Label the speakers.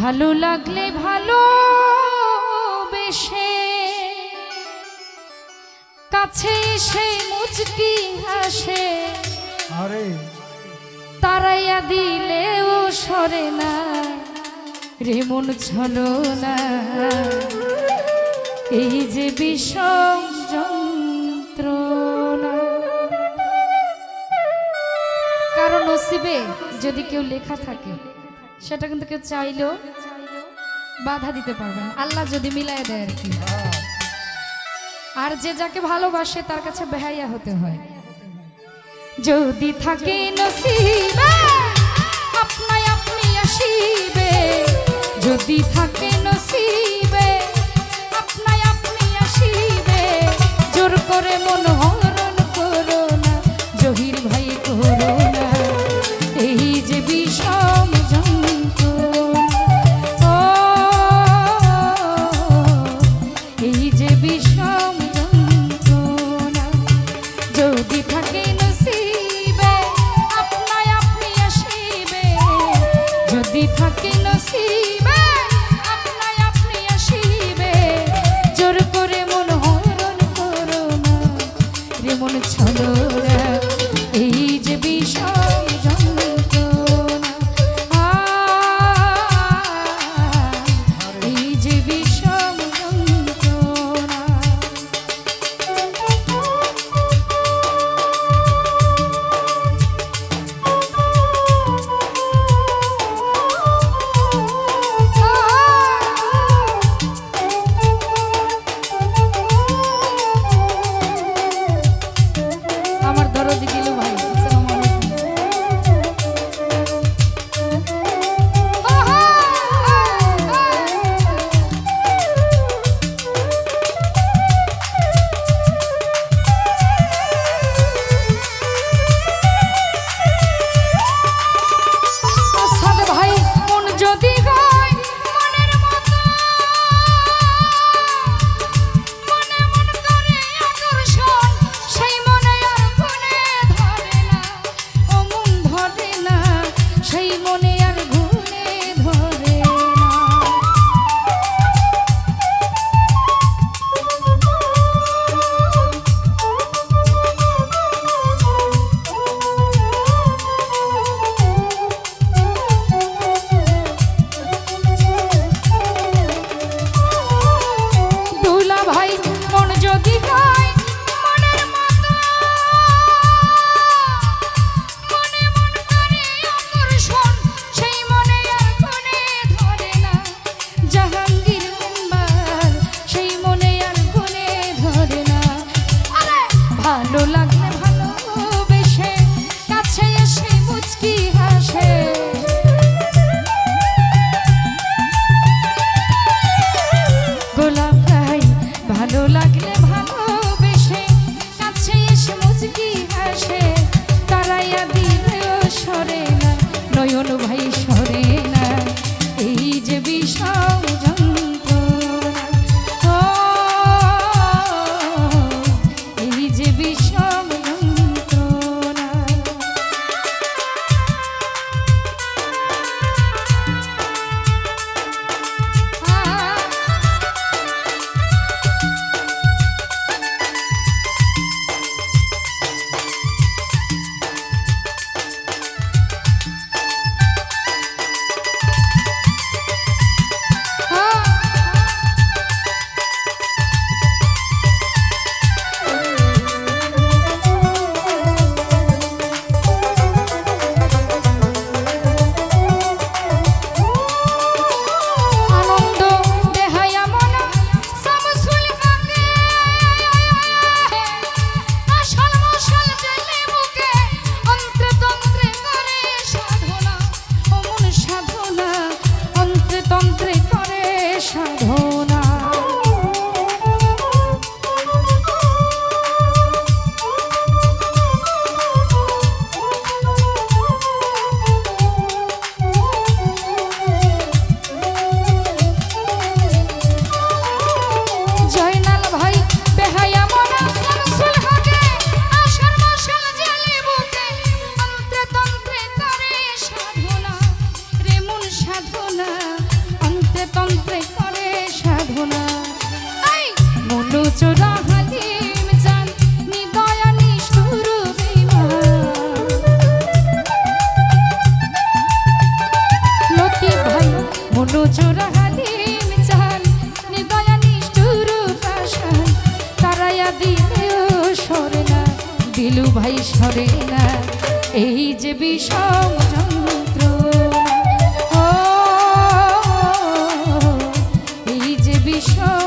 Speaker 1: ভালো লাগলে ভালো বেশে। কাছে এসে মুচকি হাসে।
Speaker 2: আরে।
Speaker 1: তারাইয়া দিলেও সরে না। রে মন ছলো না। এই যে বিষম যন্ত্রণা। কারণ নসিবে যদি কেউ লেখা থাকে সেটা কিন্তু কেউ চাইলেও বাধা দিতে পারবে না। আল্লাহ যদি মিলাই দেয় আর কি। আর যে যাকে ভালোবাসে, তার কাছে বেহাইয়া হতে হয়। যদি থাকে নসিবে আপনি আসিবে। যদি থাকে নসিবে আপনাই আপনি আসিবে। জোর করে মন এই যে পিলু ভাই সরে না এই যে বিষম যন্ত্র। এই যে বিষম